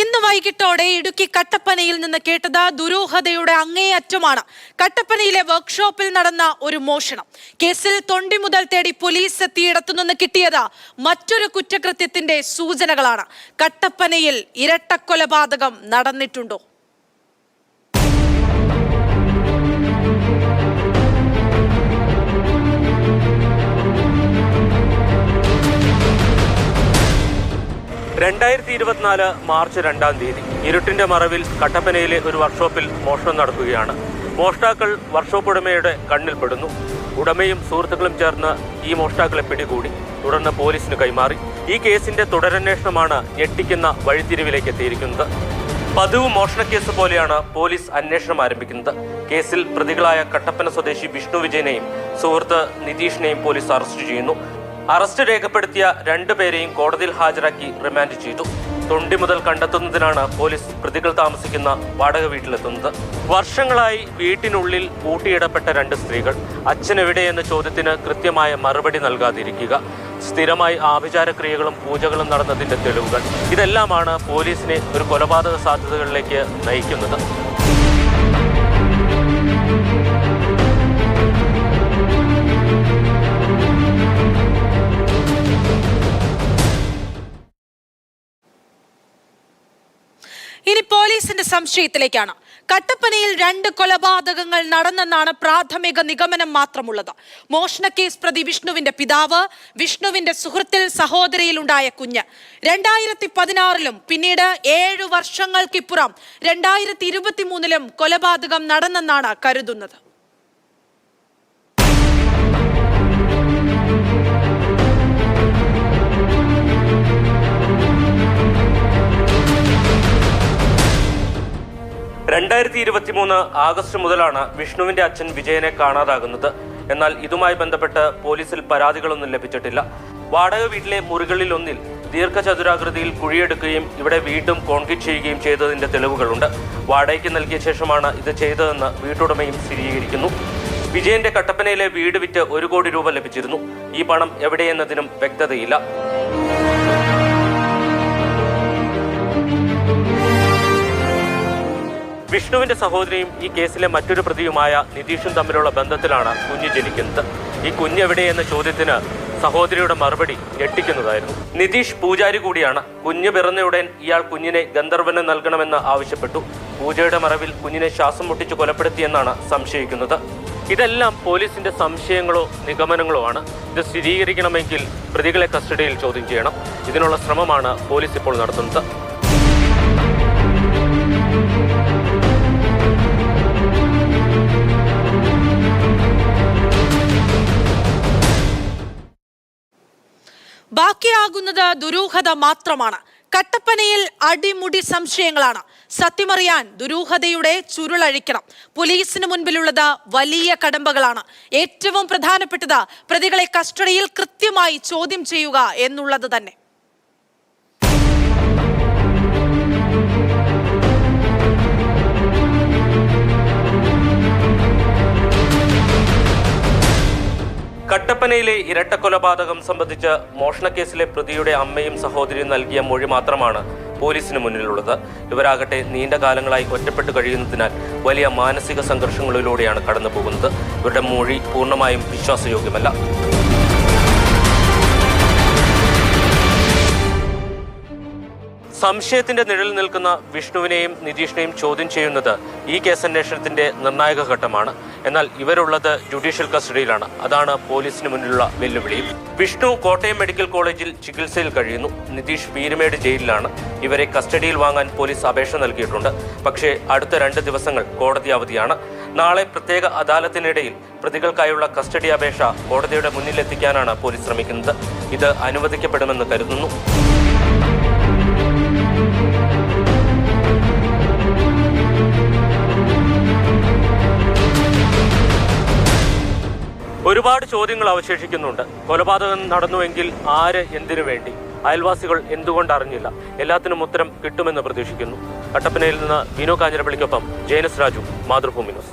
ഇന്ന് വൈകിട്ടോടെ ഇടുക്കി കട്ടപ്പനയിൽ നിന്ന് കേട്ടത് ദുരൂഹതയുടെ അങ്ങേയറ്റമാണ്. കട്ടപ്പനയിലെ വർക്ക്ഷോപ്പിൽ നടന്ന ഒരു മോഷണം. കേസിൽ തൊണ്ടി മുതൽ തേടി പോലീസ് എത്തിയിടത്തുനിന്ന് കിട്ടിയത് മറ്റൊരു കുറ്റകൃത്യത്തിന്റെ സൂചനകളാണ്. കട്ടപ്പനയിൽ ഇരട്ടക്കൊലപാതകം നടന്നിട്ടുണ്ടോ? രണ്ടായിരത്തി ഇരുപത്തിനാല് മാർച്ച് രണ്ടാം തീയതി ഇരുട്ടിന്റെ മറവിൽ കട്ടപ്പനയിലെ ഒരു വർക്ക്ഷോപ്പിൽ മോഷണം നടക്കുകയാണ്. മോഷ്ടാക്കൾ വർക്ക്ഷോപ്പ് ഉടമയുടെ കണ്ണിൽപ്പെടുന്നു ഉടമയും സുഹൃത്തുക്കളും ചേർന്ന് ഈ മോഷ്ടാക്കളെ പിടികൂടി. തുടർന്ന് പോലീസിന് കൈമാറി. ഈ കേസിന്റെ തുടരന്വേഷണമാണ് ഞെട്ടിക്കുന്ന വഴിത്തിരിവിലേക്ക് എത്തിയിരിക്കുന്നത്. പതിവ് മോഷണക്കേസ് പോലെയാണ് പോലീസ് അന്വേഷണം ആരംഭിക്കുന്നത്. കേസിൽ പ്രതികളായ കട്ടപ്പന സ്വദേശി വിഷ്ണു വിജയനെയും സുഹൃത്ത് നിതീഷിനെയും പോലീസ് അറസ്റ്റ് ചെയ്യുന്നു. അറസ്റ്റ് രേഖപ്പെടുത്തിയ രണ്ടുപേരെയും കോടതിയിൽ ഹാജരാക്കി റിമാൻഡ് ചെയ്തു. തൊണ്ടി മുതൽ കണ്ടെത്തുന്നതിനാണ് പോലീസ് പ്രതികൾ താമസിക്കുന്ന വാടക വീട്ടിലെത്തുന്നത്. വർഷങ്ങളായി വീട്ടിനുള്ളിൽ കൂട്ടിയിടപ്പെട്ട രണ്ട് സ്ത്രീകൾ. അച്ഛൻ എന്ന ചോദ്യത്തിന് കൃത്യമായ മറുപടി നൽകാതിരിക്കുക. സ്ഥിരമായി ആഭിചാരക്രിയകളും പൂജകളും നടന്നതിന്റെ തെളിവുകൾ. ഇതെല്ലാമാണ് പോലീസിനെ ഒരു കൊലപാതക സാധ്യതകളിലേക്ക് നയിക്കുന്നത്. ഇനി പോലീസിന്റെ സംശയത്തിലേക്കാണ്. കട്ടപ്പനയിൽ രണ്ട് കൊലപാതകങ്ങൾ നടന്നെന്നാണ് പ്രാഥമിക നിഗമനം മാത്രമുള്ളത്. മോഷണക്കേസ് പ്രതി വിഷ്ണുവിന്റെ പിതാവ് വിഷ്ണുവിന്റെ സുഹൃത്തിൽ സഹോദരിയിലുണ്ടായ കുഞ്ഞ്. രണ്ടായിരത്തി പതിനാറിലും പിന്നീട് ഏഴു വർഷങ്ങൾക്കിപ്പുറം രണ്ടായിരത്തി ഇരുപത്തി മൂന്നിലും കൊലപാതകം നടന്നെന്നാണ് കരുതുന്നത്. രണ്ടായിരത്തി ഇരുപത്തി മൂന്ന് ആഗസ്റ്റ് മുതലാണ് വിഷ്ണുവിന്റെ അച്ഛൻ വിജയനെ കാണാതാകുന്നത്. എന്നാൽ ഇതുമായി ബന്ധപ്പെട്ട് പോലീസിൽ പരാതികളൊന്നും ലഭിച്ചിട്ടില്ല. വാടക വീട്ടിലെ മുറികളിൽ ഒന്നിൽ ദീർഘചതുരാകൃതിയിൽ കുഴിയെടുക്കുകയും ഇവിടെ വീണ്ടും കോൺക്രീറ്റ് ചെയ്യുകയും ചെയ്തതിന്റെ തെളിവുകളുണ്ട്. വാടകയ്ക്ക് നൽകിയ ശേഷമാണ് ഇത് ചെയ്തതെന്ന് വീട്ടുടമയും സ്ഥിരീകരിക്കുന്നു. വിജയന്റെ കട്ടപ്പനയിലെ വീട് വിറ്റ് ഒരു കോടി രൂപ ലഭിച്ചിരുന്നു. ഈ പണം എവിടെയെന്നതിനും വ്യക്തതയില്ല. വിഷ്ണുവിന്റെ സഹോദരിയും ഈ കേസിലെ മറ്റൊരു പ്രതിയുമായ നിതീഷും തമ്മിലുള്ള ബന്ധത്തിലാണ് കുഞ്ഞ് ജനിക്കുന്നത്. ഈ കുഞ്ഞ് എവിടെയെന്ന ചോദ്യത്തിന് സഹോദരിയുടെ മറുപടി ഞെട്ടിക്കുന്നതായിരുന്നു. നിതീഷ് പൂജാരി കൂടിയാണ്. കുഞ്ഞ് പിറന്നയുടൻ ഇയാൾ കുഞ്ഞിനെ ഗന്ധർവന് നൽകണമെന്ന് ആവശ്യപ്പെട്ടു. പൂജയുടെ മറവിൽ കുഞ്ഞിനെ ശ്വാസം മുട്ടിച്ച് കൊലപ്പെടുത്തിയെന്നാണ് സംശയിക്കുന്നത്. ഇതെല്ലാം പോലീസിന്റെ സംശയങ്ങളോ നിഗമനങ്ങളോ ആണ്. ഇത് സ്ഥിരീകരിക്കണമെങ്കിൽ പ്രതികളെ കസ്റ്റഡിയിൽ ചോദ്യം ചെയ്യണം. ഇതിനുള്ള ശ്രമമാണ് പോലീസ് ഇപ്പോൾ നടത്തുന്നത്. ബാക്കിയാകുന്നത് ദുരൂഹത മാത്രമാണ്. കട്ടപ്പനയിൽ അടിമുടി സംശയങ്ങളാണ്. സത്യമറിയാൻ ദുരൂഹതയുടെ ചുരുളഴിക്കണം. പോലീസിന് മുൻപിലുള്ളത് വലിയ കടമ്പകളാണ്. ഏറ്റവും പ്രധാനപ്പെട്ടത് പ്രതികളെ കസ്റ്റഡിയിൽ കൃത്യമായി ചോദ്യം ചെയ്യുക എന്നുള്ളത് തന്നെ. കട്ടപ്പനയിലെ ഇരട്ട കൊലപാതകം സംബന്ധിച്ച് മോഷണക്കേസിലെ പ്രതിയുടെ അമ്മയും സഹോദരിയും നൽകിയ മൊഴി മാത്രമാണ് പോലീസിന് മുന്നിലുള്ളത്. ഇവരാകട്ടെ നീണ്ട കാലങ്ങളായി ഒറ്റപ്പെട്ട് കഴിയുന്നതിനാൽ വലിയ മാനസിക സംഘർഷങ്ങളിലൂടെയാണ് കടന്നു പോകുന്നത് ഇവരുടെ മൊഴി പൂർണമായും വിശ്വാസയോഗ്യമല്ല. സംശയത്തിന്റെ നിഴലിൽ നിൽക്കുന്ന വിഷ്ണുവിനെയും നിതീഷിനെയും ചോദ്യം ചെയ്യുന്നത് ഈ കേസന്വേഷണത്തിന്റെ നിർണായക ഘട്ടമാണ്. എന്നാൽ ഇവരുള്ളത് ജുഡീഷ്യൽ കസ്റ്റഡിയിലാണ്. അതാണ് പോലീസിന് മുന്നിലുള്ള വെല്ലുവിളി. വിഷ്ണു കോട്ടയം മെഡിക്കൽ കോളേജിൽ ചികിത്സയിൽ കഴിയുന്നു. നിതീഷ് പീരുമേട് ജയിലിലാണ്. ഇവരെ കസ്റ്റഡിയിൽ വാങ്ങാൻ പോലീസ് അപേക്ഷ നൽകിയിട്ടുണ്ട്. പക്ഷേ അടുത്ത രണ്ട് ദിവസങ്ങൾ കോടതി അവധിയാണ്. നാളെ പ്രത്യേക അദാലത്തിനിടയിൽ പ്രതികൾക്കായുള്ള കസ്റ്റഡി അപേക്ഷ കോടതിയുടെ മുന്നിലെത്തിക്കാനാണ് പോലീസ് ശ്രമിക്കുന്നത്. ഇത് അനുവദിക്കപ്പെടുമെന്ന് കരുതുന്നു. ഒരുപാട് ചോദ്യങ്ങൾ അവശേഷിക്കുന്നുണ്ട്. കൊലപാതകം നടന്നുവെങ്കിൽ ആര് എന്തിനു വേണ്ടി? അയൽവാസികൾ എന്തുകൊണ്ട് അറിഞ്ഞില്ല? എല്ലാത്തിനും ഉത്തരം കിട്ടുമെന്ന് പ്രതീക്ഷിക്കുന്നു. കട്ടപ്പനയിൽ നിന്ന് വിനോ കാഞ്ഞിരപ്പള്ളിക്കൊപ്പം ജയനസ് രാജു മാതൃഭൂമി ന്യൂസ്.